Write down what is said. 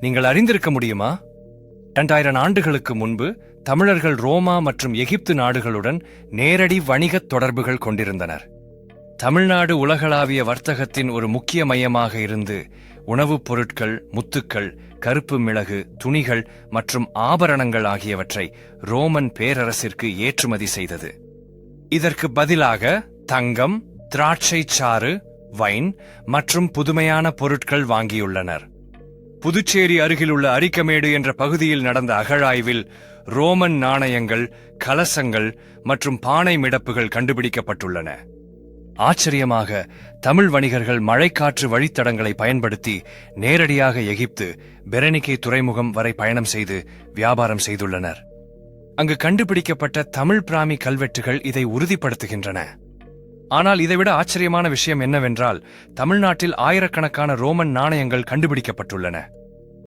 நீங்கள் அறிந்திருக்க முடியுமா? இரண்டாயிரம் ஆண்டுகளுக்கு முன்பு தமிழர்கள் ரோமா மற்றும் எகிப்து நாடுகளுடன் நேரடி வணிகத் தொடர்புகள் கொண்டிருந்தனர். தமிழ்நாடு உலகளாவிய வர்த்தகத்தின் ஒரு முக்கிய மையமாக இருந்து உணவுப் பொருட்கள் முத்துக்கள் கருப்பு மிளகு துணிகள் மற்றும் ஆபரணங்கள் ஆகியவற்றை ரோமன் பேரரசிற்கு ஏற்றுமதி செய்தது. இதற்கு பதிலாக தங்கம் திராட்சை சாறு வைன் மற்றும் புதுமையான பொருட்கள் வாங்கியுள்ளனர். புதுச்சேரி அருகிலுள்ள அரிக்கமேடு என்ற பகுதியில் நடந்த அகழாய்வில் ரோமன் நாணயங்கள் கலசங்கள் மற்றும் பானை மிடப்புகள் கண்டுபிடிக்கப்பட்டுள்ளன. ஆச்சரியமாக தமிழ் வணிகர்கள் மழைக்காற்று வழித்தடங்களை பயன்படுத்தி நேரடியாக எகிப்து பெரனிகே துறைமுகம் வரை பயணம் செய்து வியாபாரம் செய்துள்ளனர். அங்கு கண்டுபிடிக்கப்பட்ட தமிழ் பிராமி கல்வெட்டுகள் இதை உறுதிப்படுத்துகின்றன. ஆனால் இதைவிட ஆச்சரியமான விஷயம் என்னவென்றால் தமிழ்நாட்டில் ஆயிரக்கணக்கான ரோமன் நாணயங்கள் கண்டுபிடிக்கப்பட்டுள்ளன.